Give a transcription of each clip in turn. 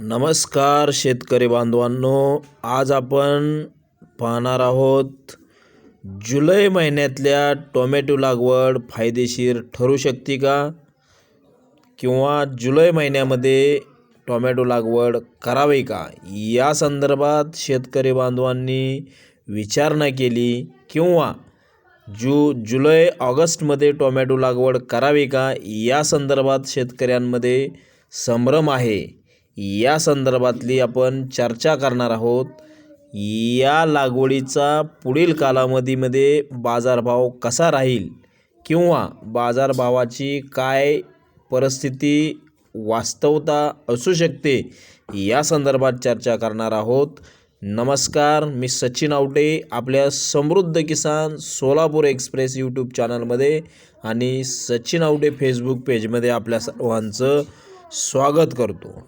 नमस्कार शेतकरी बांधवांनो आज आपण पाहणार आहोत जुलै महिन्यातल्या टोमॅटो लागवड फायदेशीर ठरू शकते का? किंवा जुलै महिन्यामध्ये टोमॅटो लागवड करावी का? या संदर्भात शेतकरी बांधवांनी विचारणा केली किंवा जु जुलै ऑगस्टमध्ये टोमॅटो लागवड करावी का? या संदर्भात शेतकऱ्यांमध्ये संभ्रम आहे. या संदर्भातली आपण चर्चा करणार आहोत. या लागवडीचा पुढील कालावधीमध्ये बाजारभाव कसा राहील किंवा बाजारभावाची काय परिस्थिती वास्तवता असू शकते या संदर्भात चर्चा करणार आहोत. नमस्कार मी सचिन आवटे आपल्या समृद्ध किसान सोलापूर एक्सप्रेस यूट्यूब चॅनलमध्ये आणि सचिन आवटे फेसबुक पेजमध्ये आपल्या सर्वांचं स्वागत करतो.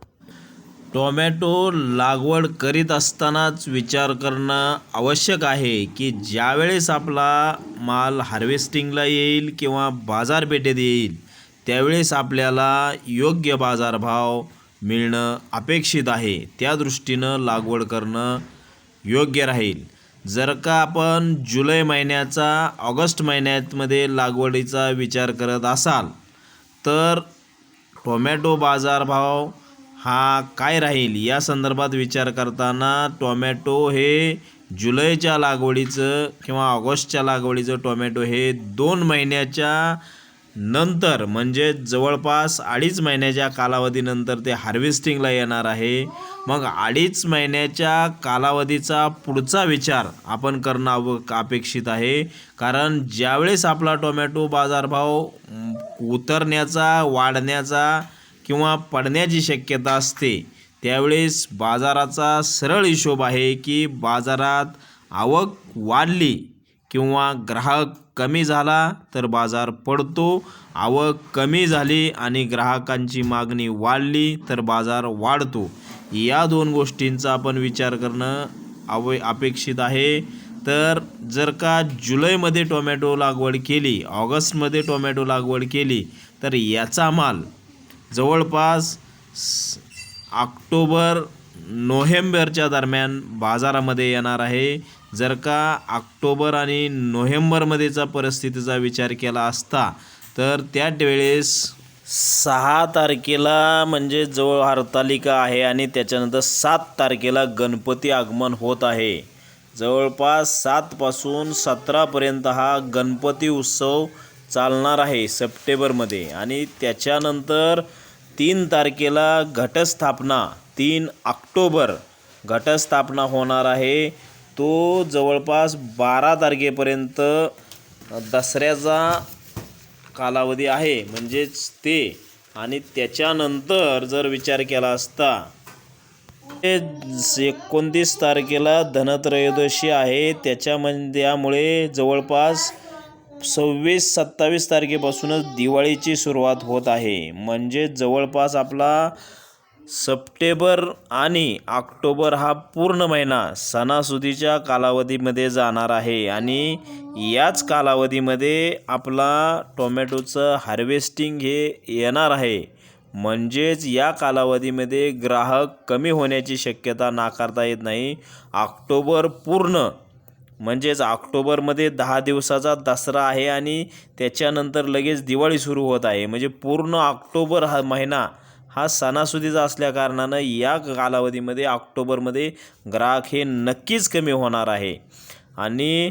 टोमॅटो लागवड करीत असतानाच विचार करणं आवश्यक आहे की ज्यावेळेस आपला माल हार्वेस्टिंगला येईल किंवा बाजारपेठेत येईल त्यावेळेस आपल्याला योग्य बाजारभाव मिळणं अपेक्षित आहे. त्या दृष्टीनं लागवड करणं योग्य राहील. जर का आपण जुलै महिन्याचा ऑगस्ट महिन्यामध्ये लागवडीचा विचार करत असाल तर टोमॅटो बाजारभाव हा काय राहील? या संदर्भात विचार करताना टोमॅटो हे जुलैच्या लागवडीचं किंवा ऑगस्टच्या लागवडीचं टोमॅटो हे दोन महिन्याच्या नंतर म्हणजे जवळपास अडीच महिन्याच्या कालावधीनंतर ते हार्वेस्टिंगला येणार आहे. मग अडीच महिन्याच्या कालावधीचा पुढचा विचार आपण करणं अव अपेक्षित आहे. कारण ज्यावेळेस आपला टोमॅटो बाजारभाव उतरण्याचा वाढण्याचा किंवा पडण्याची शक्यता असते त्यावेळेस बाजाराचा सरळ हिशोब आहे की बाजारात आवक वाढली किंवा ग्राहक कमी झाला तर बाजार पडतो. आवक कमी झाली आणि ग्राहकांची मागणी वाढली तर बाजार वाढतो. या दोन गोष्टींचा आपण विचार करणं आव अपेक्षित आहे. तर जर का जुलैमध्ये टोमॅटो लागवड केली ऑगस्टमध्ये टोमॅटो लागवड केली तर याचा माल जवळपास ऑक्टोबर नोव्हेंबरच्या दरम्यान बाजारामध्ये येणार आहे. जर का ऑक्टोबर आणि नोव्हेंबरमध्येचा परिस्थितीचा विचार केला असता तर त्या वेळेस सहा तारखेला म्हणजे जवळ हरतालिका आहे आणि त्याच्यानंतर सात तारखेला गणपती आगमन होत आहे. जवळपास सातपासून सतरापर्यंत हा गणपती उत्सव चालणार आहे सप्टेंबरमध्ये आणि त्याच्यानंतर तीन तारखेला घटस्थापना तीन ऑक्टोबर घटस्थापना होणार आहे. तो जवळपास बारा तारखेपर्यंत दसऱ्याचा कालावधी आहे म्हणजेच ते. आणि त्याच्यानंतर जर विचार केला असता ते एकोणतीस तारखेला धनत्रयोदशी आहे. त्याच्यामध्ये त्यामुळे जवळपास सव्वीस सत्तावीस तारखेपासूनच दिवाळीची सुरुवात होत आहे. म्हणजे जवळपास आपला सप्टेंबर आणि ऑक्टोबर हा पूर्ण महिना सणासुदीच्या कालावधीमध्ये जाणार आहे आणि याच कालावधीमध्ये आपला टोमॅटोचं हार्वेस्टिंग हे येणार आहे. म्हणजेच या कालावधीमध्ये ग्राहक कमी होण्याची शक्यता नाकारता येत नाही. ऑक्टोबर पूर्ण म्हणजेच ऑक्टोबरमध्ये दहा दिवसाचा दसरा आहे आणि त्याच्यानंतर लगेच दिवाळी सुरू होत आहे. म्हणजे पूर्ण ऑक्टोबर हा महिना हा सणासुदीचा असल्याकारणानं या कालावधीमध्ये ऑक्टोबरमध्ये ग्राहक हे नक्कीच कमी होणार आहे. आणि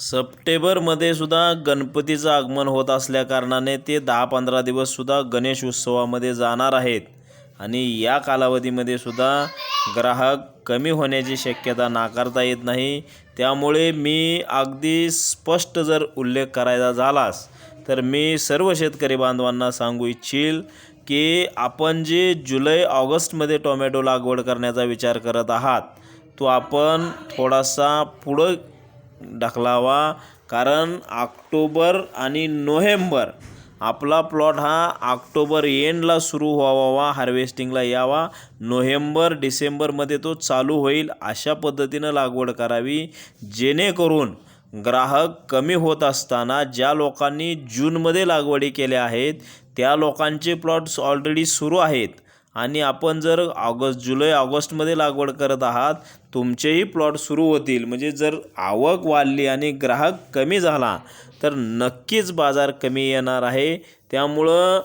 सप्टेंबरमध्ये सुद्धा गणपतीचं आगमन होत असल्याकारणाने ते दहा पंधरा दिवससुद्धा गणेश उत्सवामध्ये जाणार आहेत. आणि या कालावधीमध्ये सुद्धा ग्राहक कमी होण्याची शक्यता नाकारता येत नाही. त्यामुळे मी अगदी स्पष्ट जर उल्लेख करायचा झालास तर मी सर्व शेतकरी बांधवांना सांगू इच्छिल की आपण जे जुलै ऑगस्टमध्ये टोमॅटो लागवड करण्याचा विचार करत आहात तो आपण थोडासा पुढं ढकलावा. कारण ऑक्टोबर आणि नोव्हेंबर आपला प्लॉट हा ऑक्टोबर एंडला सुरू व्हावा हार्वेस्टिंगला यावा. नोव्हेंबर डिसेंबरमध्ये तो चालू होईल अशा पद्धतीनं लागवड करावी जेणेकरून ग्राहक कमी होत असताना ज्या लोकांनी जूनमध्ये लागवडी केल्या आहेत त्या लोकांचे प्लॉट्स ऑलरेडी सुरू आहेत. आणि आपण जर ऑगस्ट जुलै ऑगस्टमध्ये लागवड करत आहात तुमचेही प्लॉट सुरू होतील. म्हणजे जर आवक वाढली आणि ग्राहक कमी झाला तर नक्कीच बाजार कमी येणार आहे. त्यामुळं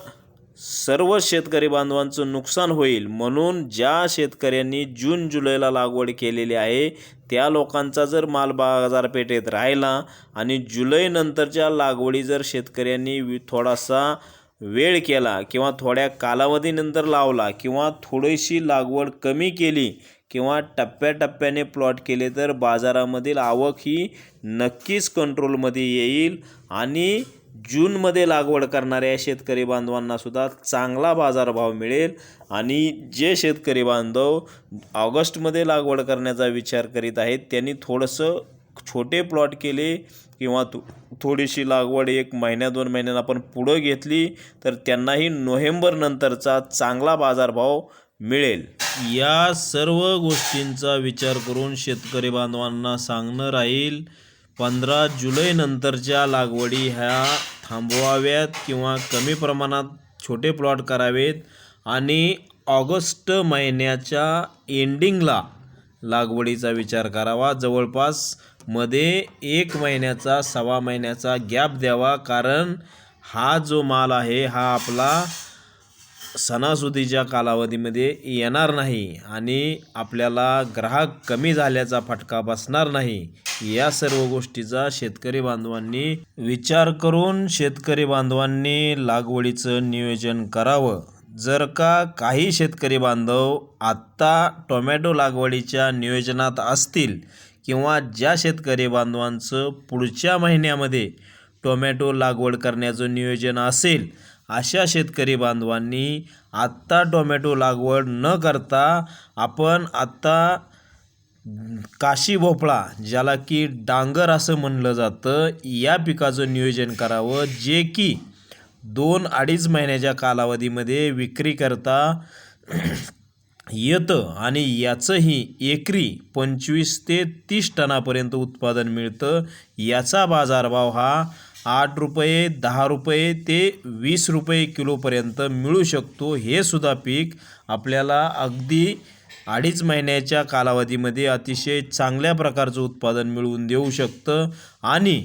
सर्व शेतकरी बांधवांचं नुकसान होईल. म्हणून ज्या शेतकऱ्यांनी जून जुलैला लागवड केलेली आहे त्या लोकांचा जर माल बाजारपेठेत राहिला आणि जुलैनंतरच्या लागवडी जर शेतकऱ्यांनी थोडासा वेळ केला किंवा थोड्या कालावधीनंतर लावला किंवा थोडीशी लागवड कमी केली किंवा टप्प्याटप्प्याने प्लॉट केले तर बाजारामधील आवक ही नक्कीच कंट्रोलमध्ये येईल आणि जूनमध्ये लागवड करणाऱ्या शेतकरी बांधवांनासुद्धा चांगला बाजारभाव मिळेल. आणि जे शेतकरी बांधव ऑगस्टमध्ये लागवड करण्याचा विचार करीत आहेत त्यांनी थोडंसं छोटे प्लॉट केले किंवा थो थोडीशी लागवड एक महिन्या दोन महिन्यानं आपण पुढं घेतली तर त्यांनाही नोव्हेंबरनंतरचा चांगला बाजारभाव मिळेल. या सर्व गोष्टींचा विचार करून शेतकरी बांधवांना सांगणं राहील पंधरा जुलैनंतरच्या लागवडी ह्या थांबवाव्यात किंवा कमी प्रमाणात छोटे प्लॉट करावेत आणि ऑगस्ट महिन्याच्या एंडिंगला लागवडीचा विचार करावा. जवळपास मध्ये एक महिन्याचा सव्वा महिन्याचा गॅप द्यावा कारण हा जो माल आहे हा आपला सणासुदीच्या कालावधीमध्ये येणार नाही आणि आपल्याला ग्राहक कमी झाल्याचा फटका बसणार नाही. या सर्व गोष्टीचा शेतकरी बांधवांनी विचार करून शेतकरी बांधवांनी लागवडीचं नियोजन करावं. जर का काही शेतकरी बांधव आत्ता टोमॅटो लागवडीच्या नियोजनात असतील किंवा ज्या शेतकरी बांधवांचं पुढच्या महिन्यामध्ये टोमॅटो लागवड करण्याचं नियोजन असेल अशा शेतकरी बांधवांनी आत्ता टोमॅटो लागवड न करता आपण आत्ता काशी भोपळा ज्याला की डांगर असं म्हणलं जातं या पिकाचं नियोजन करावं जे की दोन अडीच महिन्याच्या कालावधीमध्ये विक्री करता येतं आणि याचंही एकरी पंचवीस ते तीस टनापर्यंत उत्पादन मिळतं. याचा बाजारभाव हा आठ रुपये दहा रुपये ते वीस रुपये किलोपर्यंत मिळू शकतो. हे सुद्धा पीक आपल्याला अगदी अडीच महिन्याच्या कालावधीमध्ये अतिशय चांगल्या प्रकारचं उत्पादन मिळवून देऊ शकतं. आणि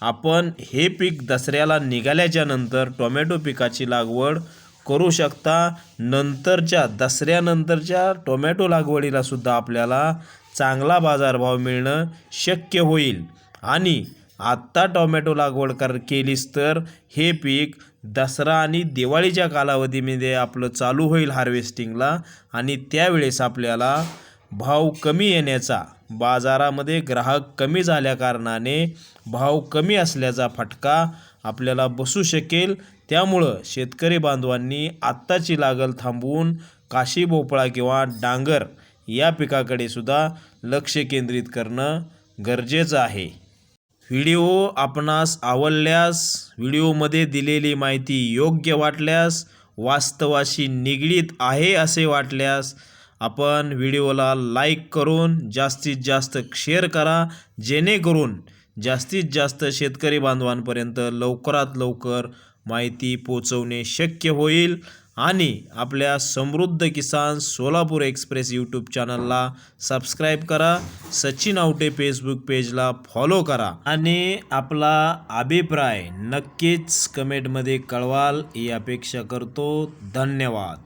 आपण हे पीक दसऱ्याला निघाल्याच्या नंतर टोमॅटो पिकाची लागवड करू शकता. नंतरच्या दसऱ्यानंतरच्या टोमॅटो लागवडीला सुद्धा आपल्याला चांगला बाजारभाव मिळणं शक्य होईल. आणि आत्ता टोमॅटो लागवड कर केलीस तर हे पीक दसरा आणि दिवाळीच्या कालावधीमध्ये आपलं चालू होईल हार्वेस्टिंगला आणि त्यावेळेस आपल्याला भाव कमी येण्याचा बाजारामध्ये ग्राहक कमी झाल्याकारणाने भाव कमी असल्याचा फटका आपल्याला बसू शकेल. त्यामुळं शेतकरी बांधवांनी आत्ताची लागल थांबवून काशी भोपळा किंवा डांगर या पिकाकडे सुद्धा लक्ष केंद्रित करणं गरजेचं आहे. व्हिडिओ आपणास आवडल्यास व्हिडिओमध्ये दिलेली माहिती योग्य वाटल्यास वास्तवाशी निगडीत आहे असे वाटल्यास आपण व्हिडिओला लाईक करून जास्तीत जास्त शेअर करा जेणेकरून जास्तीत जास्त शेतकरी बांधवांपर्यंत लवकरात लवकर माहिती पोचवणे शक्य होईल. आणि आपल्या समृद्ध किसान सोलापूर एक्सप्रेस यूट्यूब चॅनलला सबस्क्राईब करा. सचिन आवटे फेसबुक पेजला फॉलो करा. आणि आपला अभिप्राय नक्कीच कमेंटमध्ये कळवाल. ही अपेक्षा करतो. धन्यवाद.